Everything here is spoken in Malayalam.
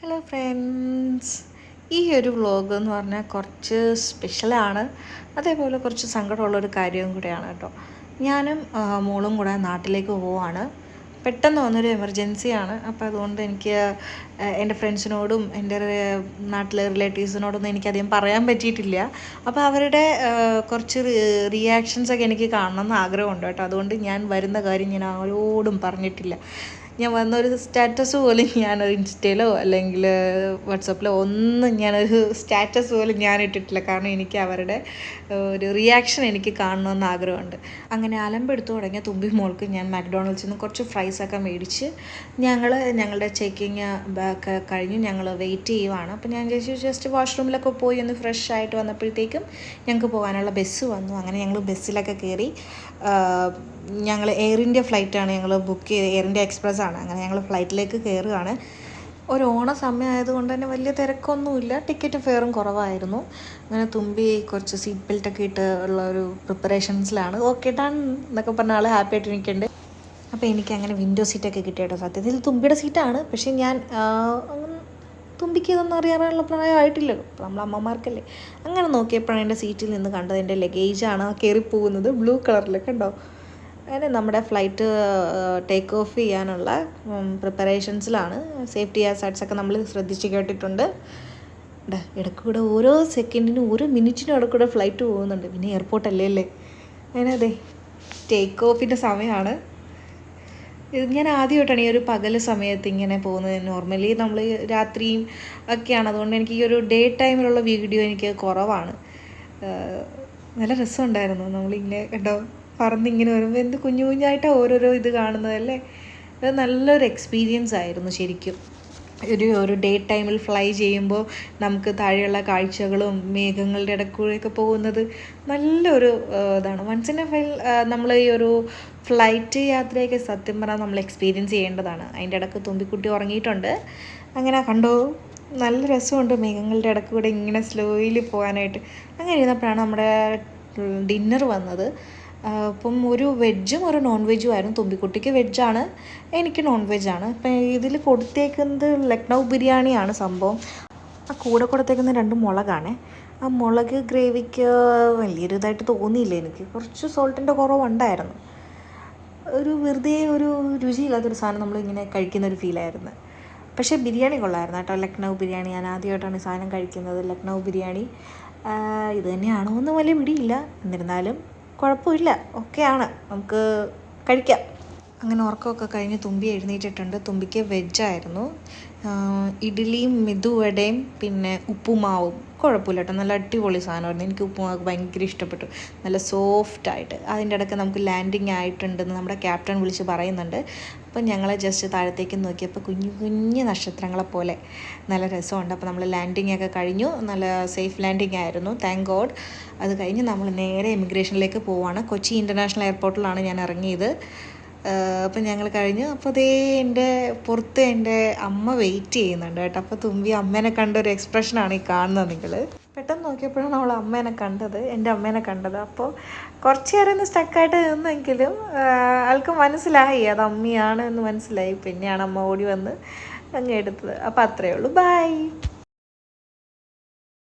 ഹലോ ഫ്രണ്ട്സ് ഈ ഒരു വ്ലോഗ് എന്ന് പറഞ്ഞാൽ കുറച്ച് സ്പെഷ്യലാണ് അതേപോലെ കുറച്ച് സങ്കടമുള്ളൊരു കാര്യവും കൂടെയാണ് കേട്ടോ. ഞാനും മോളും കൂടെ നാട്ടിലേക്ക് പോവാണ്. പെട്ടെന്ന് വന്നൊരു എമർജൻസിയാണ് അപ്പോൾ അതുകൊണ്ട് എനിക്ക് എന്റെ ഫ്രണ്ട്സിനോടും എന്റെ നാട്ടിലെ റിലേറ്റീവ്സിനോടൊന്നും എനിക്കധികം പറയാൻ പറ്റിയിട്ടില്ല. അപ്പോൾ അവരുടെ കുറച്ച് റിയാക്ഷൻസൊക്കെ എനിക്ക് കാണണം എന്ന് ആഗ്രഹമുണ്ട് കേട്ടോ. അതുകൊണ്ട് ഞാൻ വരുന്ന കാര്യം ഞാൻ ആരോടും പറഞ്ഞിട്ടില്ല. ഞാൻ വന്നൊരു സ്റ്റാറ്റസ് പോലും ഞാൻ ഇൻസ്റ്റയിലോ അല്ലെങ്കിൽ വാട്സപ്പിലോ ഒന്നും ഞാനൊരു സ്റ്റാറ്റസ് പോലും ഞാൻ ഇട്ടിട്ടില്ല. കാരണം എനിക്ക് അവരുടെ ഒരു റിയാക്ഷൻ എനിക്ക് കാണണമെന്ന് ആഗ്രഹമുണ്ട്. അങ്ങനെ അലമ്പെടുത്തു തുടങ്ങിയ തുമ്പി മോൾക്ക് ഞാൻ മാക്ഡൊണാൾഡ്സിൽ നിന്ന് കുറച്ച് ഫ്രൈസൊക്കെ മേടിച്ച് ഞങ്ങൾ ഞങ്ങളുടെ ചെക്കിങ് ഒക്കെ കഴിഞ്ഞു. ഞങ്ങൾ വെയിറ്റ് ചെയ്യുവാണ്. അപ്പോൾ ഞാൻ ചേച്ചി ജസ്റ്റ് വാഷ്റൂമിലൊക്കെ പോയി ഒന്ന് ഫ്രഷ് ആയിട്ട് വന്നപ്പോഴത്തേക്കും ഞങ്ങൾക്ക് പോകാനുള്ള ബസ് വന്നു. അങ്ങനെ ഞങ്ങൾ ബസ്സിലൊക്കെ കയറി ഞങ്ങൾ എയർ ഇന്ത്യ ഫ്ലൈറ്റാണ് ഞങ്ങൾ ബുക്ക് ചെയ്ത് എയർ ഇന്ത്യ എക്സ്പ്രസ് ആണ് അങ്ങനെ ഞങ്ങൾ ഫ്ലൈറ്റിലേക്ക് കയറുകയാണ് ഒരു ഓണ സമയമായതുകൊണ്ട് തന്നെ വലിയ തിരക്കൊന്നുമില്ല. ടിക്കറ്റ് ഫെയറും കുറവായിരുന്നു. അങ്ങനെ തുമ്പി കുറച്ച് സീറ്റ് ബെൽറ്റൊക്കെ ഇട്ട് ഉള്ള ഒരു പ്രിപ്പറേഷൻസിലാണ് ഓക്കെ ഡൺ എന്നൊക്കെ പറഞ്ഞ ആൾ ഹാപ്പി ആയിട്ട് നിൽക്കുന്നുണ്ട് അപ്പോൾ എനിക്ക് അങ്ങനെ വിൻഡോ സീറ്റൊക്കെ കിട്ടിയിട്ടോ സത്യത്തിൽ തുമ്പിയുടെ സീറ്റാണ് പക്ഷേ ഞാൻ തുമ്പിക്ക് ഇതൊന്നും അറിയാനുള്ള പ്രായമായിട്ടില്ലല്ലോ. അപ്പോൾ നമ്മൾ അമ്മമാർക്കല്ലേ. അങ്ങനെ നോക്കിയപ്പോഴാണ് എന്റെ സീറ്റിൽ നിന്ന് കണ്ടത് എന്റെ ലഗേജാണ് കയറി പോകുന്നത്. ബ്ലൂ കളറിലൊക്കെ കണ്ടോ? അങ്ങനെ നമ്മുടെ ഫ്ലൈറ്റ് ടേക്ക് ഓഫ് ചെയ്യാനുള്ള പ്രിപ്പറേഷൻസിലാണ് സേഫ്റ്റി ആസൈഡ്സ് ഒക്കെ നമ്മൾ ശ്രദ്ധിച്ച് കേട്ടിട്ടുണ്ട്. ഇടക്കൂടെ ഓരോ സെക്കൻഡിനും ഓരോ മിനിറ്റിനും ഇടക്കൂടെ ഫ്ലൈറ്റ് പോകുന്നുണ്ട്. പിന്നെ എയർപോർട്ട് അല്ലേ അങ്ങനെ അതെ. ടേക്ക് ഓഫിന്റെ സമയമാണ് ഇത് ഞാൻ ആദ്യമായിട്ടാണ് ഈ ഒരു പകൽ സമയത്ത് ഇങ്ങനെ പോകുന്നത്. നോർമലി നമ്മൾ രാത്രിയും ഒക്കെയാണ്. അതുകൊണ്ട് എനിക്ക് ഈ ഒരു ഡേ ടൈമിലുള്ള വീഡിയോ എനിക്ക് കുറവാണ്. നല്ല രസമുണ്ടായിരുന്നു. നമ്മളിങ്ങനെ കണ്ടോ? പറന്നിങ്ങനെ വരുമ്പോൾ എന്ത് കുഞ്ഞു കുഞ്ഞായിട്ടാണ് ഓരോരോ ഇത് കാണുന്നതല്ലേ? അത് നല്ലൊരു എക്സ്പീരിയൻസ് ആയിരുന്നു ശരിക്കും. ഒരു ഒരു ഡേ ടൈമിൽ ഫ്ലൈ ചെയ്യുമ്പോൾ നമുക്ക് താഴെയുള്ള കാഴ്ചകളും മേഘങ്ങളുടെ ഇടക്കൂടെയൊക്കെ പോകുന്നത് നല്ലൊരു ഇതാണ്. വൺസ് ഇൻ എ ഫൈൽ നമ്മൾ ഈ ഒരു ഫ്ലൈറ്റ് യാത്രയൊക്കെ സത്യം പറഞ്ഞാൽ നമ്മൾ എക്സ്പീരിയൻസ് ചെയ്യേണ്ടതാണ്. അതിന്റെ ഇടയ്ക്ക് തുമ്പിക്കുട്ടി ഉറങ്ങിയിട്ടുണ്ട്. അങ്ങനെ കണ്ടോ? നല്ല രസമുണ്ട് മേഘങ്ങളുടെ ഇടയ്ക്ക് കൂടെ ഇങ്ങനെ സ്ലോയിൽ പോകാനായിട്ട്. അങ്ങനെ ഇരുന്നപ്പോഴാണ് നമ്മുടെ ഡിന്നർ വന്നത്. അപ്പം ഒരു വെജും ഒരു നോൺ വെജും ആയിരുന്നു. തുമ്പിക്കുട്ടിക്ക് വെജാണ് എനിക്ക് നോൺ വെജാണ് അപ്പം ഇതിൽ കൊടുത്തേക്കുന്നത് ലക്നൗ ബിരിയാണിയാണ് സംഭവം. ആ കൂടെ കൊടുത്തേക്കുന്ന രണ്ട് മുളകാണ്. ആ മുളക് ഗ്രേവിക്ക് വലിയൊരു ഇതായിട്ട് തോന്നിയില്ല എനിക്ക്. കുറച്ച് സോൾട്ടിന്റെ കുറവുണ്ടായിരുന്നു. ഒരു വെറുതെ ഒരു രുചിയില്ലാത്തൊരു സാധനം നമ്മളിങ്ങനെ കഴിക്കുന്ന ഒരു ഫീലായിരുന്നു പക്ഷേ ബിരിയാണി കൊള്ളായിരുന്നു കേട്ടോ. ലക്നൗ ബിരിയാണി. ഞാൻ ആദ്യമായിട്ടാണ് ഈ സാധനം കഴിക്കുന്നത്. ലക്നൗ ബിരിയാണി. ഇത് തന്നെയാണോ എന്ന് വലിയ പിടിയില്ല. എന്നിരുന്നാലും കുഴപ്പമില്ല. ഓക്കെയാണ്. നമുക്ക് കഴിക്കാം. അങ്ങനെ ഉറക്കമൊക്കെ കഴിഞ്ഞ് തുമ്പി എഴുന്നേറ്റിട്ടുണ്ട്. തുമ്പിക്ക് വെജായിരുന്നു ഇഡ്ഡലിയും മെതുവടയും പിന്നെ ഉപ്പുമാവും. കുഴപ്പമില്ല കേട്ടോ. നല്ല അടിപൊളി സാധനമായിരുന്നു. എനിക്ക് ഉപ്പുമാവ് ഭയങ്കര ഇഷ്ടപ്പെട്ടു. നല്ല സോഫ്റ്റ് ആയിട്ട്. അതിന്റെ ഇടയ്ക്ക് നമുക്ക് ലാൻഡിങ് ആയിട്ടുണ്ടെന്ന് നമ്മുടെ ക്യാപ്റ്റൻ വിളിച്ച് പറയുന്നുണ്ട്. അപ്പം ഞങ്ങൾ ജസ്റ്റ് താഴത്തേക്ക് നോക്കിയപ്പോൾ കുഞ്ഞു കുഞ്ഞു നക്ഷത്രങ്ങളെ പോലെ നല്ല രസമുണ്ട്. അപ്പോൾ നമ്മൾ ലാൻഡിങ് ഒക്കെ കഴിഞ്ഞു. നല്ല സേഫ് ലാൻഡിങ് ആയിരുന്നു. താങ്ക് ഗോഡ് അത് കഴിഞ്ഞ് നമ്മൾ നേരെ ഇമിഗ്രേഷനിലേക്ക് പോവാണ്. കൊച്ചി ഇന്റർനാഷണൽ എയർപോർട്ടിലാണ് ഞാൻ ഇറങ്ങിയത്. അപ്പം ഞങ്ങൾ കഴിഞ്ഞു. അപ്പോൾ അതേ എന്റെ പുറത്ത് എന്റെ അമ്മ വെയിറ്റ് ചെയ്യുന്നുണ്ട് കേട്ടോ. അപ്പോൾ തുമ്പി അമ്മേനെ കണ്ട ഒരു എക്സ്പ്രഷനാണ് ഈ കാണുന്നത് നിങ്ങൾ പെട്ടെന്ന് നോക്കിയപ്പോഴാണ് അവൾ അമ്മേനെ കണ്ടത് എന്റെ അമ്മേനെ കണ്ടത്. അപ്പോൾ കുറച്ച് നേരം ഒന്ന് സ്റ്റക്കായിട്ട് നിന്നെങ്കിലും ആൾക്ക് മനസ്സിലായി അത് അമ്മയാണ് എന്ന് മനസ്സിലായി. പിന്നെയാണ് അമ്മ ഓടി വന്ന് അങ്ങ് എടുത്തത്. അപ്പോൾ അത്രയേ ഉള്ളൂ. ബൈ